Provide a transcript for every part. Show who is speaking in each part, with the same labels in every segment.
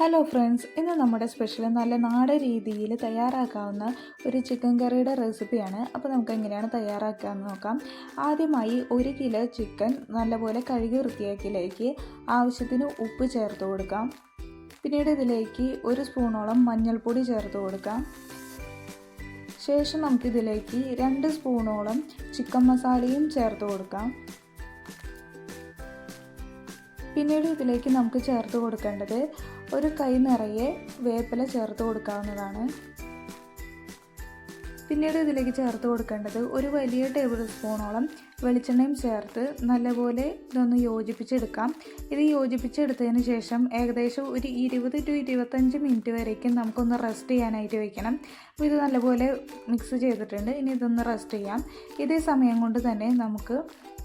Speaker 1: Hello friends ഇന്ന് നമ്മുടെ special നല്ല നാടൻ രീതിയിൽ തയ്യാറാക്കാവുന്ന ഒരു ചിക്കൻ കറിയുടെ റെസിപ്പിയാണ് അപ്പോൾ നമുക്ക് എങ്ങനെയാണ് തയ്യാറാക്കാമെന്ന് നോക്കാം. ആദ്യമായി ഒരു കിലോ ചിക്കൻ നല്ലപോലെ കഴുകി വൃത്തിയാക്കിയിലേക്ക് ആവശ്യത്തിന് ഉപ്പ് ചേർത്ത് കൊടുക്കാം. പിന്നീട് ഇതിലേക്ക് ഒരു സ്പൂണോളം മഞ്ഞൾപ്പൊടി ചേർത്ത് കൊടുക്കാം. ശേഷം നമുക്കിതിലേക്ക് രണ്ട് സ്പൂണോളം ചിക്കൻ മസാലയും ചേർത്ത് കൊടുക്കാം. പിന്നീട് ഇതിലേക്ക് നമുക്ക് ചേർത്ത് കൊടുക്കേണ്ടത് ഒരു കൈ നിറയെ വേപ്പില ചേർത്ത് കൊടുക്കാവുന്നതാണ്. പിന്നീട് ഇതിലേക്ക് ചേർത്ത് കൊടുക്കേണ്ടത് ഒരു വലിയ ടേബിൾ സ്പൂണോളം വെളിച്ചെണ്ണയും ചേർത്ത് നല്ലപോലെ ഇതൊന്ന് യോജിപ്പിച്ചെടുക്കാം. ഇത് യോജിപ്പിച്ചെടുത്തതിന് ശേഷം ഏകദേശം ഒരു ഇരുപത് ടു ഇരുപത്തഞ്ച് മിനിറ്റ് വരേക്കും നമുക്കൊന്ന് റെസ്റ്റ് ചെയ്യാനായിട്ട് വെക്കണം. അപ്പോൾ ഇത് നല്ലപോലെ മിക്സ് ചെയ്തിട്ടുണ്ട്. ഇനി ഇതൊന്ന് റെസ്റ്റ് ചെയ്യാം. ഇതേ സമയം കൊണ്ട് തന്നെ നമുക്ക്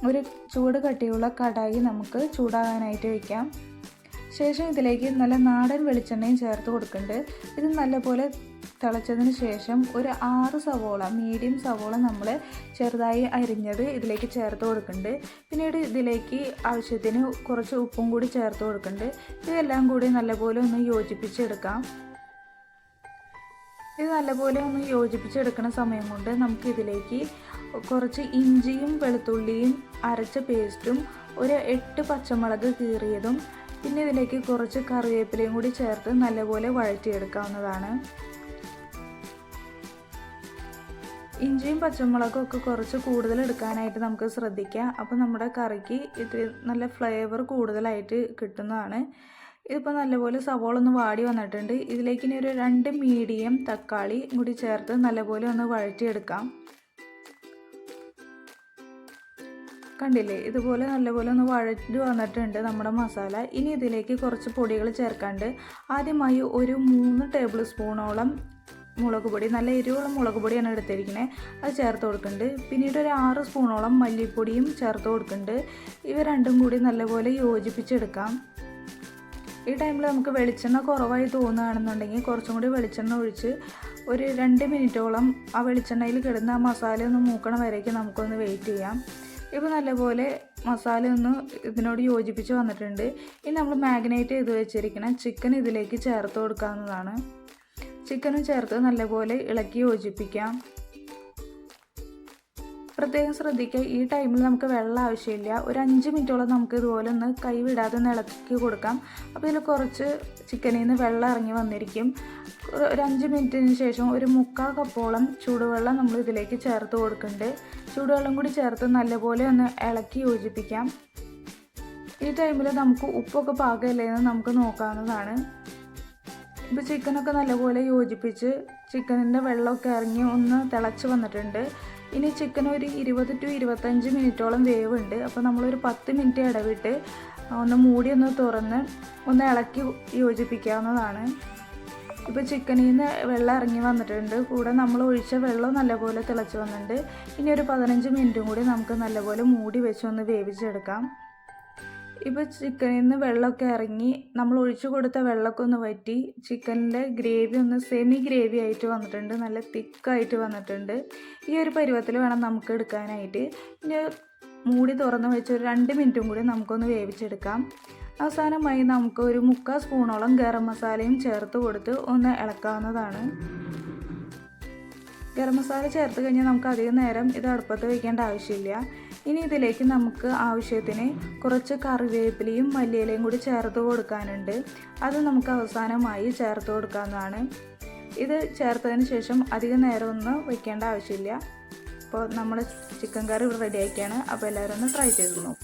Speaker 1: ഒരു ചൂട് കട്ടിയുള്ള കടായി നമുക്ക് ചൂടാകാനായിട്ട് വയ്ക്കാം ശേഷം ഇതിലേക്ക് നല്ല നാടൻ വെളിച്ചെണ്ണയും ചേർത്ത് കൊടുക്കുന്നുണ്ട് ഇത് നല്ലപോലെ തിളച്ചതിന് ശേഷം ഒരു ആറ് സവോള മീഡിയം സവോള നമ്മൾ ചെറുതായി അരിഞ്ഞത് ഇതിലേക്ക് ചേർത്ത് കൊടുക്കുന്നുണ്ട് പിന്നീട് ഇതിലേക്ക് ആവശ്യത്തിന് കുറച്ച് ഉപ്പും കൂടി ചേർത്ത് കൊടുക്കുന്നുണ്ട് ഇതെല്ലാം കൂടി നല്ലപോലെ ഒന്ന് യോജിപ്പിച്ചെടുക്കാം. ഇത് നല്ലപോലെ ഒന്ന് യോജിപ്പിച്ചെടുക്കുന്ന സമയം കൊണ്ട് നമുക്ക് ഇതിലേക്ക് കുറച്ച് ഇഞ്ചിയും വെളുത്തുള്ളിയും അരച്ച പേസ്റ്റും ഒരു എട്ട് പച്ചമുളക് കീറിയതും പിന്നെ ഇതിലേക്ക് കുറച്ച് കറിവേപ്പിലയും കൂടി ചേർത്ത് നല്ലപോലെ വഴറ്റിയെടുക്കാവുന്നതാണ്. ഇഞ്ചിയും പച്ചമുളകും ഒക്കെ കുറച്ച് കൂടുതൽ എടുക്കാനായിട്ട് നമുക്ക് ശ്രദ്ധിക്കാം. അപ്പോൾ നമ്മുടെ കറിക്ക് ഇത് നല്ല ഫ്ലേവർ കൂടുതലായിട്ട് കിട്ടുന്നതാണ്. ഇതിപ്പോൾ നല്ലപോലെ സവോള ഒന്ന് വാടി വന്നിട്ടുണ്ട്. ഇതിലേക്ക് ഇനി ഒരു രണ്ട് മീഡിയം തക്കാളി കൂടി ചേർത്ത് നല്ലപോലെ ഒന്ന് വഴറ്റിയെടുക്കാം. കണ്ടില്ലേ? ഇതുപോലെ നല്ലപോലെ ഒന്ന് വഴറ്റി വന്നിട്ടുണ്ട് നമ്മുടെ മസാല. ഇനി ഇതിലേക്ക് കുറച്ച് പൊടികൾ ചേർക്കാണ്ട് ആദ്യമായി ഒരു മൂന്ന് ടേബിൾ സ്പൂണോളം മുളക് പൊടി നല്ല എരിവുള്ള മുളക് പൊടിയാണ് എടുത്തിരിക്കുന്നത് അത് ചേർത്ത് കൊടുക്കുന്നുണ്ട്. പിന്നീട് ഒരു ആറ് സ്പൂണോളം മല്ലിപ്പൊടിയും ചേർത്ത് കൊടുക്കുന്നുണ്ട്. ഇവ രണ്ടും കൂടി നല്ലപോലെ യോജിപ്പിച്ചെടുക്കാം. ഈ ടൈമിൽ നമുക്ക് വെളിച്ചെണ്ണ കുറവായി തോന്നുകയാണെന്നുണ്ടെങ്കിൽ കുറച്ചും കൂടി വെളിച്ചെണ്ണ ഒഴിച്ച് ഒരു രണ്ട് മിനിറ്റോളം ആ വെളിച്ചെണ്ണയിൽ കിടന്ന് ആ മസാല ഒന്ന് മൂക്കണ വരേക്ക് നമുക്കൊന്ന് വെയിറ്റ് ചെയ്യാം. ഇപ്പോൾ നല്ലപോലെ മസാല ഒന്ന് ഇതിനോട് യോജിപ്പിച്ച് വന്നിട്ടുണ്ട്. ഇനി നമ്മൾ മാഗ്നേറ്റ് ചെയ്ത് വെച്ചിരിക്കുന്ന ചിക്കൻ ഇതിലേക്ക് ചേർത്ത് കൊടുക്കാവുന്നതാണ്. ചിക്കനും ചേർത്ത് നല്ലപോലെ ഇളക്കി യോജിപ്പിക്കാം. പ്രത്യേകം ശ്രദ്ധിക്കുക ഈ ടൈമിൽ നമുക്ക് വെള്ളം ആവശ്യമില്ല. ഒരു അഞ്ച് മിനിറ്റോളം നമുക്ക് ഇതുപോലെ ഒന്ന് കൈവിടാതെ ഒന്ന് ഇളക്കി കൊടുക്കാം. അപ്പോൾ ഇതിൽ കുറച്ച് ചിക്കനിൽ നിന്ന് വെള്ളം ഇറങ്ങി വന്നിരിക്കും. ഒരു അഞ്ച് മിനിറ്റിന് ശേഷം ഒരു മുക്കാൽ കപ്പോളം ചൂടുവെള്ളം നമ്മൾ ഇതിലേക്ക് ചേർത്ത് കൊടുക്കുന്നുണ്ട് ചൂടുവെള്ളം കൂടി ചേർത്ത് നല്ലപോലെ ഒന്ന് ഇളക്കി യോജിപ്പിക്കാം. ഈ ടൈമിൽ നമുക്ക് ഉപ്പൊക്കെ പാകമല്ലേ എന്ന് നമുക്ക് നോക്കാവുന്നതാണ്. ഇപ്പോൾ ചിക്കനൊക്കെ നല്ലപോലെ യോജിപ്പിച്ച് ചിക്കനിന്റെ വെള്ളമൊക്കെ ഇറങ്ങി ഒന്ന് തിളച്ച് വന്നിട്ടുണ്ട്. ഇനി ചിക്കൻ ഒരു ഇരുപത് ടു ഇരുപത്തഞ്ച് മിനിറ്റോളം വേവുണ്ട്. അപ്പോൾ നമ്മളൊരു പത്ത് മിനിറ്റ് ഇടവിട്ട് ഒന്ന് മൂടി ഒന്ന് തുറന്ന് ഒന്ന് ഇളക്കി യോജിപ്പിക്കാവുന്നതാണ്. ഇപ്പോൾ ചിക്കനിൽ നിന്ന് വെള്ളം ഇറങ്ങി വന്നിട്ടുണ്ട്. കൂടെ നമ്മൾ ഒഴിച്ച വെള്ളം നല്ലപോലെ തിളച്ച് വന്നിട്ടുണ്ട്. ഇനി ഒരു പതിനഞ്ച് മിനിറ്റും കൂടി നമുക്ക് നല്ലപോലെ മൂടി വെച്ച് ഒന്ന് വേവിച്ചെടുക്കാം. ഇപ്പോൾ ചിക്കനിൽ നിന്ന് വെള്ളമൊക്കെ ഇറങ്ങി നമ്മൾ ഒഴിച്ചു കൊടുത്ത വെള്ളമൊക്കെ ഒന്ന് വറ്റി ചിക്കനിന്റെ ഗ്രേവി ഒന്ന് സെമി ഗ്രേവി ആയിട്ട് വന്നിട്ടുണ്ട്. നല്ല തിക്കായിട്ട് വന്നിട്ടുണ്ട്. ഈ ഒരു പരുവത്തിൽ വേണം നമുക്ക് എടുക്കാനായിട്ട്. ഇനി മൂടി തുറന്ന് വെച്ച് ഒരു രണ്ട് മിനിറ്റും കൂടി നമുക്കൊന്ന് വേവിച്ചെടുക്കാം. അവസാനമായി നമുക്ക് ഒരു മുക്കാൽ സ്പൂണോളം ഗരം മസാലയും ചേർത്ത് കൊടുത്ത് ഒന്ന് ഇളക്കാവുന്നതാണ്. ഗരം മസാല ചേർത്ത് കഴിഞ്ഞാൽ നമുക്ക് അധികം നേരം ഇത് അടുപ്പത്ത് വയ്ക്കേണ്ട ആവശ്യമില്ല. ഇനി ഇതിലേക്ക് നമുക്ക് ആവശ്യത്തിന് കുറച്ച് കറിവേപ്പിലയും മല്ലിയിലയും കൂടി ചേർത്ത് കൊടുക്കാനുണ്ട്. അത് നമുക്ക് അവസാനമായി ചേർത്ത് കൊടുക്കാവുന്നതാണ്. ഇത് ചേർത്തതിന് ശേഷം അധികം നേരം ഒന്നും വയ്ക്കേണ്ട ആവശ്യമില്ല. അപ്പോൾ നമ്മൾ ചിക്കൻ കറി റെഡിയാക്കിയാണ് അപ്പോൾ എല്ലാവരും ഒന്ന് ട്രൈ ചെയ്ത് നോക്കും.